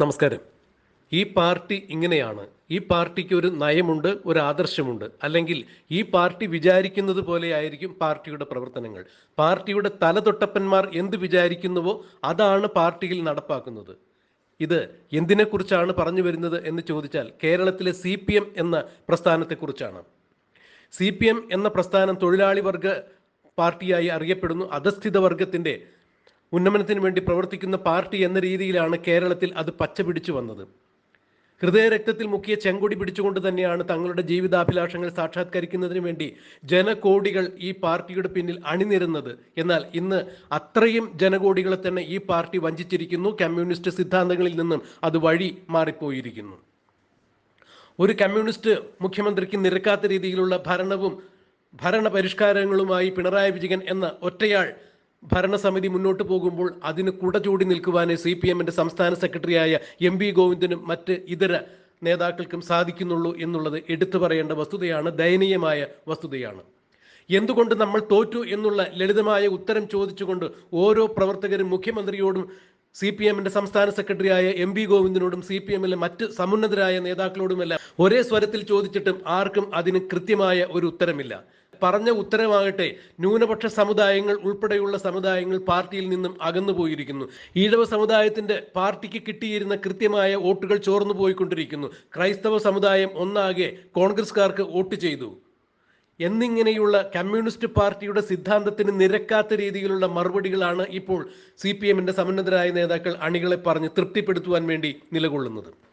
നമസ്കാരം. ഈ പാർട്ടി ഇങ്ങനെയാണ്. ഈ പാർട്ടിക്ക് ഒരു നയമുണ്ട് ഒരു ആദർശമുണ്ട്. അല്ലെങ്കിൽ ഈ പാർട്ടി വിചാരിക്കുന്നത് പോലെ ആയിരിക്കും പാർട്ടിയുടെ പ്രവർത്തനങ്ങൾ. പാർട്ടിയുടെ തലതൊട്ടപ്പന്മാർ എന്ത് വിചാരിക്കുന്നുവോ അതാണ് പാർട്ടിയിൽ നടപ്പാക്കുന്നത്. ഇത് എന്തിനെക്കുറിച്ചാണ് പറഞ്ഞു വരുന്നത് എന്ന് ചോദിച്ചാൽ കേരളത്തിലെ സി പി എം എന്ന പ്രസ്ഥാനത്തെക്കുറിച്ചാണ്. സി പി എം എന്ന പ്രസ്ഥാനം തൊഴിലാളി വർഗ പാർട്ടിയായി അറിയപ്പെടുന്നു. അധസ്ഥിത വർഗത്തിന്റെ ഉന്നമനത്തിന് വേണ്ടി പ്രവർത്തിക്കുന്ന പാർട്ടി എന്ന രീതിയിലാണ് കേരളത്തിൽ അത് പച്ച പിടിച്ചു വന്നത്. ഹൃദയരക്തത്തിൽ മുക്കിയ ചെങ്കൊടി പിടിച്ചുകൊണ്ട് തന്നെയാണ് തങ്ങളുടെ ജീവിതാഭിലാഷങ്ങൾ സാക്ഷാത്കരിക്കുന്നതിന് വേണ്ടി ജനകോടികൾ ഈ പാർട്ടിയുടെ പിന്നിൽ അണിനിരുന്നത്. എന്നാൽ ഇന്ന് അത്രയും ജനകോടികളെ തന്നെ ഈ പാർട്ടി വഞ്ചിച്ചിരിക്കുന്നു. കമ്മ്യൂണിസ്റ്റ് സിദ്ധാന്തങ്ങളിൽ നിന്നും അത് വഴി മാറിപ്പോയിരിക്കുന്നു. ഒരു കമ്മ്യൂണിസ്റ്റ് മുഖ്യമന്ത്രിക്ക് നിരക്കാത്ത രീതിയിലുള്ള ഭരണവും ഭരണ പരിഷ്കാരങ്ങളുമായി പിണറായി വിജയൻ എന്ന ഒറ്റയാൾ ഭരണസമിതി മുന്നോട്ട് പോകുമ്പോൾ അതിന് കുട ചൂടി നിൽക്കുവാനേ സി പി എമ്മിന്റെ സംസ്ഥാന സെക്രട്ടറിയായ എം വി ഗോവിന്ദനും മറ്റ് ഇതര നേതാക്കൾക്കും സാധിക്കുന്നുള്ളൂ എന്നുള്ളത് എടുത്തു പറയേണ്ട വസ്തുതയാണ് ദയനീയമായ വസ്തുതയാണ്. എന്തുകൊണ്ട് നമ്മൾ തോറ്റു എന്നുള്ള ലളിതമായ ഉത്തരം ചോദിച്ചുകൊണ്ട് ഓരോ പ്രവർത്തകരും മുഖ്യമന്ത്രിയോടും സി പി എമ്മിന്റെ സംസ്ഥാന സെക്രട്ടറിയായ എം വി ഗോവിന്ദനോടും സി പി എമ്മിലെ മറ്റ് സമുന്നതരായ നേതാക്കളോടുമെല്ലാം ഒരേ സ്വരത്തിൽ ചോദിച്ചിട്ടും ആർക്കും അതിന് കൃത്യമായ ഒരു ഉത്തരമില്ല. പറഞ്ഞ ഉത്തരമാകട്ടെ ന്യൂനപക്ഷ സമുദായങ്ങൾ ഉൾപ്പെടെയുള്ള സമുദായങ്ങൾ പാർട്ടിയിൽ നിന്നും അകന്നുപോയിരിക്കുന്നു. ഈഴവ സമുദായത്തിന്റെ പാർട്ടിക്ക് കിട്ടിയിരുന്ന കൃത്യമായ വോട്ടുകൾ ചോർന്നു പോയിക്കൊണ്ടിരിക്കുന്നു. ക്രൈസ്തവ സമുദായം ഒന്നാകെ കോൺഗ്രസ്കാർക്ക് വോട്ട് ചെയ്തു. എന്നിങ്ങനെയുള്ള കമ്മ്യൂണിസ്റ്റ് പാർട്ടിയുടെ സിദ്ധാന്തത്തിന് നിരക്കാത്ത രീതിയിലുള്ള മറുപടികളാണ് ഇപ്പോൾ സി പി എമ്മിന്റെ സമന്നതരായ നേതാക്കൾ അണികളെ പറഞ്ഞ് തൃപ്തിപ്പെടുത്തുവാൻ വേണ്ടി നിലകൊള്ളുന്നത്.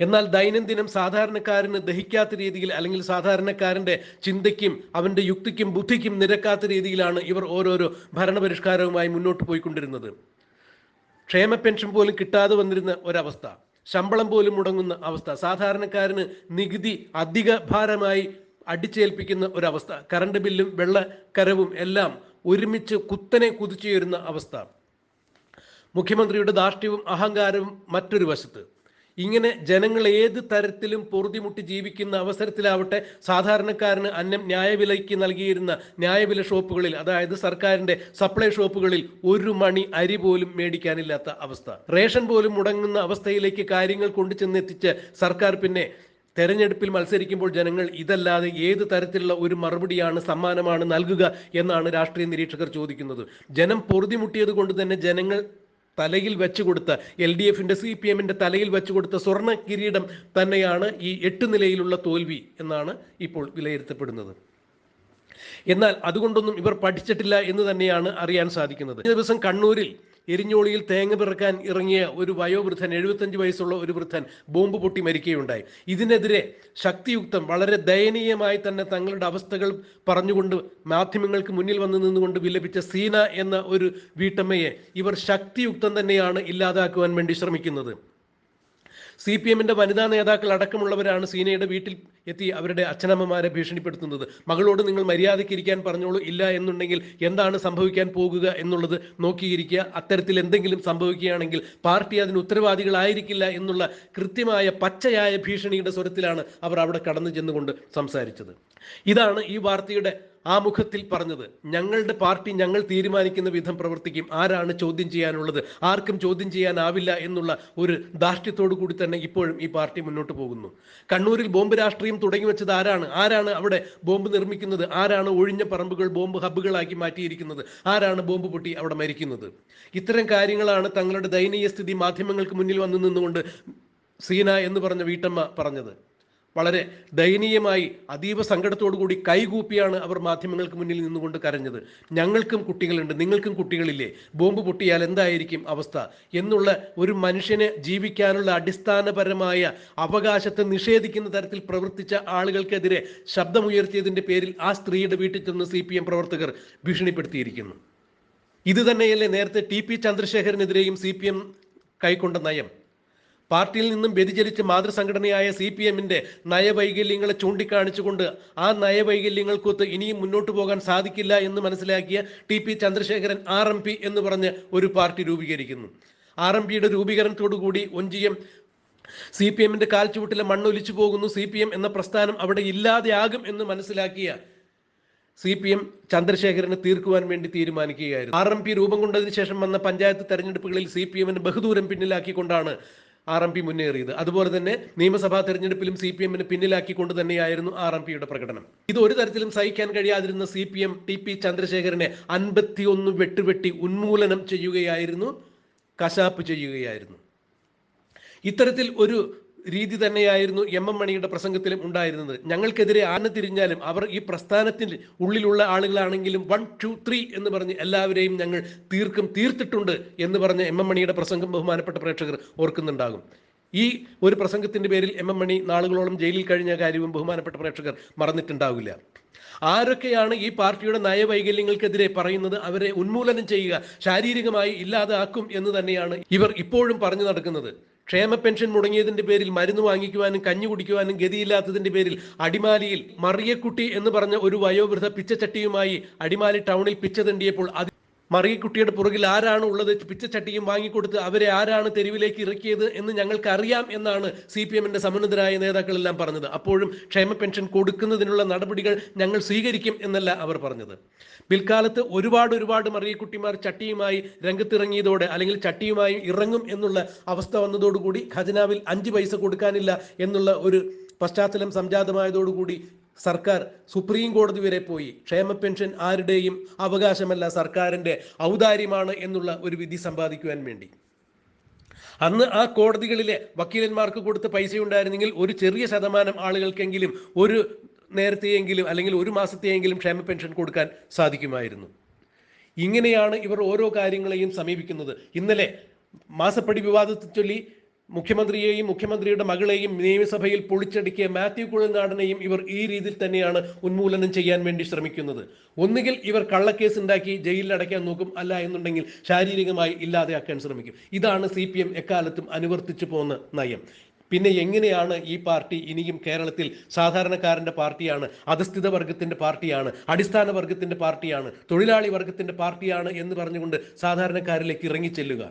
എന്നാൽ ദൈനംദിനം സാധാരണക്കാരന് ദഹിക്കാത്ത രീതിയിൽ അല്ലെങ്കിൽ സാധാരണക്കാരന്റെ ചിന്തയ്ക്കും അവന്റെ യുക്തിക്കും ബുദ്ധിക്കും നിരക്കാത്ത രീതിയിലാണ് ഇവർ ഓരോരോ ഭരണപരിഷ്കാരവുമായി മുന്നോട്ട് പോയിക്കൊണ്ടിരുന്നത്. ക്ഷേമ പെൻഷൻ പോലും കിട്ടാതെ വന്നിരുന്ന ഒരവസ്ഥ ശമ്പളം പോലും മുടങ്ങുന്ന അവസ്ഥ സാധാരണക്കാരന് നികുതി അധിക ഭാരമായി അടിച്ചേൽപ്പിക്കുന്ന ഒരവസ്ഥ കറണ്ട് ബില്ലും വെള്ളക്കരവും എല്ലാം ഒരുമിച്ച് കുത്തനെ കുതിച്ചുയരുന്ന അവസ്ഥ. മുഖ്യമന്ത്രിയുടെ ധാർഷ്ട്യവും അഹങ്കാരവും മറ്റൊരു വശത്ത്. ഇങ്ങനെ ജനങ്ങൾ ഏത് തരത്തിലും പൊറുതിമുട്ടി ജീവിക്കുന്ന അവസരത്തിലാവട്ടെ സാധാരണക്കാരന് അന്നം ന്യായവിലയ്ക്ക് നൽകിയിരുന്ന ന്യായവില ഷോപ്പുകളിൽ അതായത് സർക്കാരിന്റെ സപ്ലൈ ഷോപ്പുകളിൽ ഒരു മണി അരി പോലും മേടിക്കാനില്ലാത്ത അവസ്ഥ. റേഷൻ പോലും മുടങ്ങുന്ന അവസ്ഥയിലേക്ക് കാര്യങ്ങൾ കൊണ്ടു ചെന്നെത്തിച്ച് സർക്കാർ പിന്നെ തെരഞ്ഞെടുപ്പിൽ മത്സരിക്കുമ്പോൾ ജനങ്ങൾ ഇതല്ലാതെ ഏത് തരത്തിലുള്ള ഒരു മറുപടിയാണ് സമ്മാനമാണ് നൽകുക എന്നാണ് രാഷ്ട്രീയ നിരീക്ഷകർ ചോദിക്കുന്നത്. ജനം പൊറുതിമുട്ടിയത് കൊണ്ട് തന്നെ ജനങ്ങൾ തലയിൽ വെച്ചു കൊടുത്ത എൽ ഡി എഫിന്റെ സി പി എമ്മിന്റെ തലയിൽ വെച്ചു കൊടുത്ത സ്വർണ കിരീടം തന്നെയാണ് ഈ എട്ട് നിലയിലുള്ള തോൽവി എന്നാണ് ഇപ്പോൾ വിലയിരുത്തപ്പെടുന്നത്. എന്നാൽ അതുകൊണ്ടൊന്നും ഇവർ പഠിച്ചിട്ടില്ല എന്ന് തന്നെയാണ് അറിയാൻ സാധിക്കുന്നത്. ഈ ദിവസം കണ്ണൂരിൽ എരിഞ്ഞോളിയിൽ തേങ്ങ പിറക്കാൻ ഇറങ്ങിയ ഒരു വയോവൃദ്ധൻ എഴുപത്തഞ്ച് വയസ്സുള്ള ഒരു വൃദ്ധൻ ബോംബ് പൊട്ടി മരിക്കുകയുണ്ടായി. ഇതിനെതിരെ ശക്തിയുക്തം വളരെ ദയനീയമായി തന്നെ തങ്ങളുടെ അവസ്ഥകൾ പറഞ്ഞുകൊണ്ട് മാധ്യമങ്ങൾക്ക് മുന്നിൽ വന്നു നിന്നുകൊണ്ട് വിലപിച്ച സീന എന്ന ഒരു വീട്ടമ്മയെ ഇവർ ശക്തിയുക്തം തന്നെയാണ് ഇല്ലാതാക്കുവാൻ വേണ്ടി ശ്രമിക്കുന്നത്. സി പി എമ്മിന്റെ വനിതാ നേതാക്കൾ അടക്കമുള്ളവരാണ് സീനയുടെ വീട്ടിൽ എത്തി അവരുടെ അച്ഛനമ്മമാരെ ഭീഷണിപ്പെടുത്തുന്നത്. മകളോട് നിങ്ങൾ മര്യാദയ്ക്ക് ഇരിക്കാൻ പറഞ്ഞോളൂ ഇല്ല എന്നുണ്ടെങ്കിൽ എന്താണ് സംഭവിക്കാൻ പോകുക എന്നുള്ളത് നോക്കിയിരിക്കുക. അത്തരത്തിൽ എന്തെങ്കിലും സംഭവിക്കുകയാണെങ്കിൽ പാർട്ടി അതിന് ഉത്തരവാദികളായിരിക്കില്ല എന്നുള്ള കൃത്യമായ പച്ചയായ ഭീഷണിയുടെ സ്വരത്തിലാണ് അവർ അവിടെ കടന്നു ചെന്നുകൊണ്ട് സംസാരിച്ചത്. ഇതാണ് ഈ വാർത്തയുടെ ആമുഖത്തിൽ പറഞ്ഞത് ഞങ്ങളുടെ പാർട്ടി ഞങ്ങൾ തീരുമാനിക്കുന്ന വിധം പ്രവർത്തിക്കും. ആരാണ് ചോദ്യം ചെയ്യാനുള്ളത്? ആർക്കും ചോദ്യം ചെയ്യാനാവില്ല എന്നുള്ള ഒരു ധാർഷ്ട്യത്തോടു കൂടി തന്നെ ഇപ്പോഴും ഈ പാർട്ടി മുന്നോട്ട് പോകുന്നു. കണ്ണൂരിൽ ബോംബ് രാഷ്ട്രീയം തുടങ്ങി വെച്ചത് ആരാണ്? ആരാണ് അവിടെ ബോംബ് നിർമ്മിക്കുന്നത്? ആരാണ് ഒഴിഞ്ഞ പറമ്പുകൾ ബോംബ് ഹബ്ബുകളാക്കി മാറ്റിയിരിക്കുന്നത്? ആരാണ് ബോംബ് പൊട്ടി അവിടെ മരിക്കുന്നത്? ഇത്തരം കാര്യങ്ങളാണ് തങ്ങളുടെ ദയനീയ സ്ഥിതി മാധ്യമങ്ങൾക്ക് മുന്നിൽ വന്നു നിന്നുകൊണ്ട് സീന എന്ന് പറഞ്ഞ വീട്ടമ്മ പറഞ്ഞത്. വളരെ ദയനീയമായി അതീവ സങ്കടത്തോടു കൂടി കൈകൂപ്പിയാണ് അവർ മാധ്യമങ്ങൾക്ക് മുന്നിൽ നിന്നുകൊണ്ട് കരഞ്ഞത്. ഞങ്ങൾക്കും കുട്ടികളുണ്ട് നിങ്ങൾക്കും കുട്ടികളില്ലേ? ബോംബ് പൊട്ടിയാൽ എന്തായിരിക്കും അവസ്ഥ? എന്നുള്ള ഒരു മനുഷ്യനെ ജീവിക്കാനുള്ള അടിസ്ഥാനപരമായ അവകാശത്തെ നിഷേധിക്കുന്ന തരത്തിൽ പ്രവർത്തിച്ച ആളുകൾക്കെതിരെ ശബ്ദമുയർത്തിയതിന്റെ പേരിൽ ആ സ്ത്രീയുടെ വീട്ടിൽ ചെന്ന് സി പ്രവർത്തകർ ഭീഷണിപ്പെടുത്തിയിരിക്കുന്നു. ഇത് തന്നെയല്ലേ നേരത്തെ ടി പി ചന്ദ്രശേഖരനെതിരെയും സി പി എം കൈക്കൊണ്ട നയം? പാർട്ടിയിൽ നിന്നും വ്യതിചലിച്ച് മാതൃസംഘടനയായ സി പി എമ്മിന്റെ നയവൈകല്യങ്ങളെ ചൂണ്ടിക്കാണിച്ചുകൊണ്ട് ആ നയവൈകല്യങ്ങൾക്കൊത്ത് ഇനിയും മുന്നോട്ട് പോകാൻ സാധിക്കില്ല എന്ന് മനസ്സിലാക്കിയ T P Chandrasekharan R M P എന്ന് പറഞ്ഞ് ഒരു പാർട്ടി രൂപീകരിക്കുന്നു. ആർ എം പിയുടെ രൂപീകരണത്തോടുകൂടി ഒഞ്ചിയം സി പി എമ്മിന്റെ കാൽച്ചുവട്ടിലെ മണ്ണൊലിച്ചു പോകുന്നു. സി പി എം എന്ന പ്രസ്ഥാനം അവിടെ ഇല്ലാതെയാകും എന്ന് മനസ്സിലാക്കിയ സി പി എം ചന്ദ്രശേഖരന് തീർക്കുവാൻ വേണ്ടി തീരുമാനിക്കുകയായിരുന്നു. ആർ എം പി രൂപം കൊണ്ടതിന് ശേഷം വന്ന പഞ്ചായത്ത് തെരഞ്ഞെടുപ്പുകളിൽ സി പി എമ്മിന് ബഹുദൂരം പിന്നിലാക്കിക്കൊണ്ടാണ് ആർ എം പി മുന്നേറിയത് അതുപോലെ തന്നെ നിയമസഭാ തെരഞ്ഞെടുപ്പിലും സി പി എമ്മിന് പിന്നിലാക്കിക്കൊണ്ട് തന്നെയായിരുന്നു ആർ എം പിയുടെ പ്രകടനം. ഇത് ഒരു തരത്തിലും സഹിക്കാൻ കഴിയാതിരുന്ന C P M T P ചന്ദ്രശേഖരനെ അൻപത്തിയൊന്ന് വെട്ടുവെട്ടി ഉന്മൂലനം ചെയ്യുകയായിരുന്നു കശാപ്പ് ചെയ്യുകയായിരുന്നു. ഇത്തരത്തിൽ ഒരു രീതി തന്നെയായിരുന്നു എം എം മണിയുടെ പ്രസംഗത്തിലും ഉണ്ടായിരുന്നത്. ഞങ്ങൾക്കെതിരെ ആന തിരിഞ്ഞാലും അവർ ഈ പ്രസ്ഥാനത്തിന്റെ ഉള്ളിലുള്ള ആളുകളാണെങ്കിലും വൺ ടു ത്രീ എന്ന് പറഞ്ഞ് എല്ലാവരെയും ഞങ്ങൾ തീർക്കും തീർത്തിട്ടുണ്ട് എന്ന് പറഞ്ഞ എം എം മണിയുടെ പ്രസംഗം ബഹുമാനപ്പെട്ട പ്രേക്ഷകർ ഓർക്കുന്നുണ്ടാകും. ഈ ഒരു പ്രസംഗത്തിന്റെ പേരിൽ എം എം മണി നാളുകളോളം ജയിലിൽ കഴിഞ്ഞ കാര്യവും ബഹുമാനപ്പെട്ട പ്രേക്ഷകർ മറന്നിട്ടുണ്ടാവില്ല. ആരൊക്കെയാണ് ഈ പാർട്ടിയുടെ നയവൈകല്യങ്ങൾക്കെതിരെ പറയുന്നത് അവരെ ഉന്മൂലനം ചെയ്യുക ശാരീരികമായി ഇല്ലാതാക്കും എന്ന് തന്നെയാണ് ഇവർ ഇപ്പോഴും പറഞ്ഞു നടക്കുന്നത്. ക്ഷേമ പെൻഷൻ മുടങ്ങിയതിന്റെ പേരിൽ മരുന്ന് വാങ്ങിക്കുവാനും കഞ്ഞി കുടിക്കുവാനും ഗതിയില്ലാത്തതിന്റെ പേരിൽ അടിമാലിയിൽ മറിയക്കുട്ടി എന്ന് പറഞ്ഞ ഒരു വയോവൃദ്ധ പിച്ചച്ചട്ടിയുമായി അടിമാലി ടൗണിൽ പിച്ചതണ്ടിയപ്പോൾ മറിയക്കുട്ടിയുടെ പുറകിൽ ആരാണ് ഉള്ളത്? പിച്ചച്ചട്ടിയും വാങ്ങിക്കൊടുത്ത് അവരെ ആരാണ് തെരുവിലേക്ക് ഇറക്കിയത് എന്ന് ഞങ്ങൾക്ക് അറിയാം എന്നാണ് സി പി എമ്മിന്റെ സമുന്നതരായ നേതാക്കളെല്ലാം പറഞ്ഞത്. അപ്പോഴും ക്ഷേമ പെൻഷൻ കൊടുക്കുന്നതിനുള്ള നടപടികൾ ഞങ്ങൾ സ്വീകരിക്കും എന്നല്ല അവർ പറഞ്ഞത്. പിൽക്കാലത്ത് ഒരുപാട് ഒരുപാട് മറിയക്കുട്ടിമാർ ചട്ടിയുമായി രംഗത്തിറങ്ങിയതോടെ അല്ലെങ്കിൽ ചട്ടിയുമായി ഇറങ്ങും എന്നുള്ള അവസ്ഥ വന്നതോടുകൂടി ഖജനാവിൽ അഞ്ച് പൈസ കൊടുക്കാനില്ല എന്നുള്ള ഒരു പശ്ചാത്തലം സംജാതമായതോടുകൂടി സർക്കാർ സുപ്രീം കോടതി വരെ പോയി. ക്ഷേമ പെൻഷൻ ആരുടെയും അവകാശമല്ല സർക്കാരിന്റെ ഔദാര്യമാണ് എന്നുള്ള ഒരു വിധി സമ്പാദിക്കുവാൻ വേണ്ടി. അന്ന് ആ കോടതികളിലെ വക്കീലന്മാർക്ക് കൊടുത്ത പൈസ ഉണ്ടായിരുന്നെങ്കിൽ ഒരു ചെറിയ ശതമാനം ആളുകൾക്കെങ്കിലും ഒരു നേരത്തെയെങ്കിലും അല്ലെങ്കിൽ ഒരു മാസത്തെയെങ്കിലും ക്ഷേമ പെൻഷൻ കൊടുക്കാൻ സാധിക്കുമായിരുന്നു. ഇങ്ങനെയാണ് ഇവർ ഓരോ കാര്യങ്ങളെയും സമീപിക്കുന്നത്. ഇന്നലെ മാസപ്പടി വിവാദത്തെ ചൊല്ലി മുഖ്യമന്ത്രിയെയും മുഖ്യമന്ത്രിയുടെ മകളെയും നിയമസഭയിൽ പൊളിച്ചടുക്കിയ മാത്യു കുഴൽനാടനെയും ഇവർ ഈ രീതിയിൽ തന്നെയാണ് ഉന്മൂലനം ചെയ്യാൻ വേണ്ടി ശ്രമിക്കുന്നത്. ഒന്നുകിൽ ഇവർ കള്ളക്കേസ് ഉണ്ടാക്കി ജയിലിൽ അടയ്ക്കാൻ നോക്കും അല്ല എന്നുണ്ടെങ്കിൽ ശാരീരികമായി ഇല്ലാതെയാക്കാൻ ശ്രമിക്കും. ഇതാണ് സി പി എം എക്കാലത്തും അനുവർത്തിച്ചു പോകുന്ന നയം. പിന്നെ എങ്ങനെയാണ് ഈ പാർട്ടി ഇനിയും കേരളത്തിൽ സാധാരണക്കാരന്റെ പാർട്ടിയാണ് അധസ്ഥിത വർഗത്തിന്റെ പാർട്ടിയാണ് അടിസ്ഥാന വർഗത്തിന്റെ പാർട്ടിയാണ് തൊഴിലാളി വർഗത്തിന്റെ പാർട്ടിയാണ് എന്ന് പറഞ്ഞുകൊണ്ട് സാധാരണക്കാരിലേക്ക് ഇറങ്ങിച്ചെല്ലുക?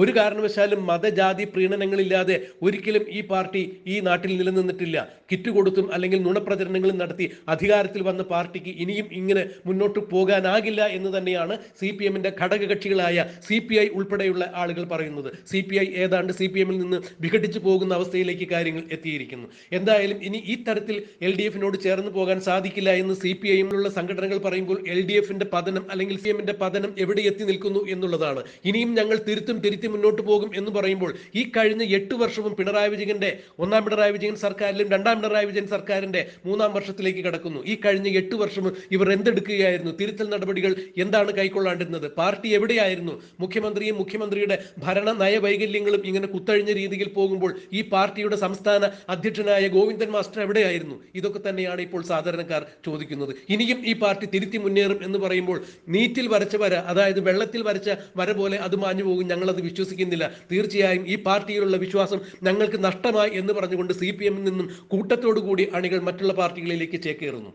ഒരു കാരണവശാലും മതജാതി പ്രീണനങ്ങളില്ലാതെ ഒരിക്കലും ഈ പാർട്ടി ഈ നാട്ടിൽ നിലനിന്നിട്ടില്ല. കിറ്റ് കൊടുത്തും അല്ലെങ്കിൽ നുണപ്രചരണങ്ങളും നടത്തി അധികാരത്തിൽ വന്ന പാർട്ടിക്ക് ഇനിയും ഇങ്ങനെ മുന്നോട്ട് പോകാനാകില്ല എന്ന് തന്നെയാണ് സി പി എമ്മിന്റെ ഘടകകക്ഷികളായ സി പി ഐ ഉൾപ്പെടെയുള്ള ആളുകൾ പറയുന്നത്. സി പി ഐ ഏതാണ്ട് സി പി എമ്മിൽ നിന്ന് വിഘടിച്ചു പോകുന്ന അവസ്ഥയിലേക്ക് കാര്യങ്ങൾ എത്തിയിരിക്കുന്നു. എന്തായാലും ഇനി ഈ തരത്തിൽ എൽ ഡി എഫിനോട് ചേർന്ന് പോകാൻ സാധിക്കില്ല എന്ന് സി പി ഐയിലുള്ള സംഘടനകൾ പറയുമ്പോൾ എൽ ഡി എഫിന്റെ പതനം അല്ലെങ്കിൽ സി എമ്മിന്റെ പതനം എവിടെ എത്തി നിൽക്കുന്നു എന്നുള്ളതാണ്. ഇനിയും ഞങ്ങൾ തിരുത്തും തിരുത്തി മുന്നോട്ട് പോകും എന്ന് പറയുമ്പോൾ ഈ കഴിഞ്ഞ എട്ട് വർഷവും പിണറായി വിജയന്റെ ഒന്നാം പിണറായി വിജയൻ സർക്കാരിലും രണ്ടാം പിണറായി വിജയൻ സർക്കാരിന്റെ മൂന്നാം വർഷത്തിലേക്ക് കടക്കുന്നു. ഈ കഴിഞ്ഞ എട്ട് വർഷം ഇവർ എന്തെടുക്കുകയായിരുന്നു? തിരുത്തൽ നടപടികൾ എന്താണ് കൈക്കൊള്ളാണ്ടിരുന്നത്? പാർട്ടി എവിടെയായിരുന്നു? മുഖ്യമന്ത്രിയും മുഖ്യമന്ത്രിയുടെ ഭരണ നയവൈകല്യങ്ങളും ഇങ്ങനെ കുത്തഴിഞ്ഞ രീതിയിൽ പോകുമ്പോൾ ഈ പാർട്ടിയുടെ സംസ്ഥാന അധ്യക്ഷനായ ഗോവിന്ദൻ മാസ്റ്റർ എവിടെയായിരുന്നു? ഇതൊക്കെ തന്നെയാണ് ഇപ്പോൾ സാധാരണക്കാർ ചോദിക്കുന്നത്. ഇനിയും ഈ പാർട്ടി തിരുത്തി മുന്നേറും എന്ന് പറയുമ്പോൾ നീറ്റിൽ വരച്ച വര അതായത് വെള്ളത്തിൽ വരച്ച വര പോലെ അത് മാഞ്ഞു പോകും ഞങ്ങളത് വിശ്വസിക്കുന്നില്ല. തീർച്ചയായും ഈ പാർട്ടിയിലുള്ള വിശ്വാസം ഞങ്ങൾക്ക് നഷ്ടമായി എന്ന് പറഞ്ഞുകൊണ്ട് സി പി എമ്മിൽ നിന്നും കൂട്ടത്തോടു കൂടി അണികൾ മറ്റുള്ള പാർട്ടികളിലേക്ക് ചേക്കേറുന്നു.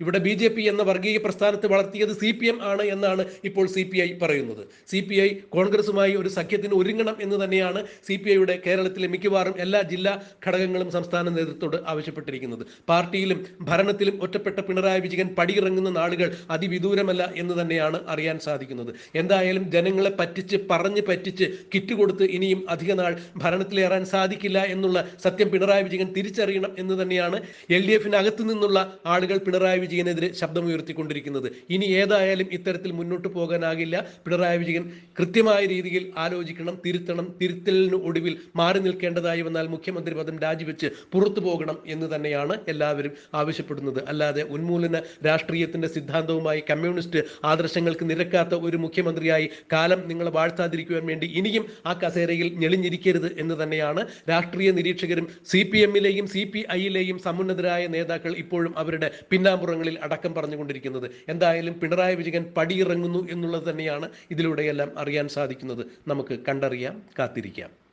ഇവിടെ ബി ജെ പി എന്ന വർഗീയ പ്രസ്ഥാനത്തെ വളർത്തിയത് സി പി എം ആണ് എന്നാണ് ഇപ്പോൾ സി പി ഐ പറയുന്നത്. സി പി ഐ കോൺഗ്രസുമായി ഒരു സഖ്യത്തിന് ഒരുങ്ങണം എന്ന് തന്നെയാണ് സി പി ഐയുടെ കേരളത്തിലെ മിക്കവാറും എല്ലാ ജില്ലാ ഘടകങ്ങളും സംസ്ഥാന നേതൃത്വത്തോട് ആവശ്യപ്പെട്ടിരിക്കുന്നത്. പാർട്ടിയിലും ഭരണത്തിലും ഒറ്റപ്പെട്ട പിണറായി വിജയൻ പടിയിറങ്ങുന്ന നാളുകൾ അതിവിദൂരമല്ല എന്ന് തന്നെയാണ് അറിയാൻ സാധിക്കുന്നത്. എന്തായാലും ജനങ്ങളെ പറ്റിച്ച് പറഞ്ഞ് പറ്റിച്ച് കിറ്റ് കൊടുത്ത് ഇനിയും അധിക നാൾ ഭരണത്തിലേറാൻ സാധിക്കില്ല എന്നുള്ള സത്യം പിണറായി വിജയൻ തിരിച്ചറിയണം എന്ന് തന്നെയാണ് എൽ ഡി എഫിനകത്തു നിന്നുള്ള ആളുകൾ പിണറായി വിജയനെതിരെ ശബ്ദമുയർത്തിക്കൊണ്ടിരിക്കുന്നത് ഇനി ഏതായാലും ഇത്തരത്തിൽ മുന്നോട്ട് പോകാനാകില്ല. പിണറായി വിജയൻ കൃത്യമായ രീതിയിൽ ആലോചിക്കണം തിരുത്തണം തിരുത്തലിന് ഒടുവിൽ മാറി നിൽക്കേണ്ടതായി വന്നാൽ മുഖ്യമന്ത്രി പദം രാജിവെച്ച് പുറത്തു പോകണം എന്ന് തന്നെയാണ് എല്ലാവരും ആവശ്യപ്പെടുന്നത്. അല്ലാതെ ഉന്മൂലന രാഷ്ട്രീയത്തിന്റെ സിദ്ധാന്തവുമായി കമ്മ്യൂണിസ്റ്റ് ആദർശങ്ങൾക്ക് നിരക്കാത്ത ഒരു മുഖ്യമന്ത്രിയായി കാലം നിങ്ങളെ വാഴ്ത്താതിരിക്കുവാൻ വേണ്ടി ഇനിയും ആ കസേരയിൽ ഞെളിഞ്ഞിരിക്കരുത് എന്ന് തന്നെയാണ് രാഷ്ട്രീയ നിരീക്ഷകരും സി പി എമ്മിലെയും സി പി ഐയിലെയും സമുന്നതരായ നേതാക്കൾ ഇപ്പോഴും അവരുടെ പിന്നാമ്പുറങ്ങളിൽ അടക്കം പറഞ്ഞുകൊണ്ടിരിക്കുന്നത്. എന്തായാലും പിണറായി വിജയൻ പടിയിറങ്ങുന്നു എന്നുള്ളത് തന്നെയാണ് ഇതിലൂടെയെല്ലാം അറിയാൻ സാധിക്കുന്നത്. നമുക്ക് കണ്ടറിയാം കാത്തിരിക്കാം.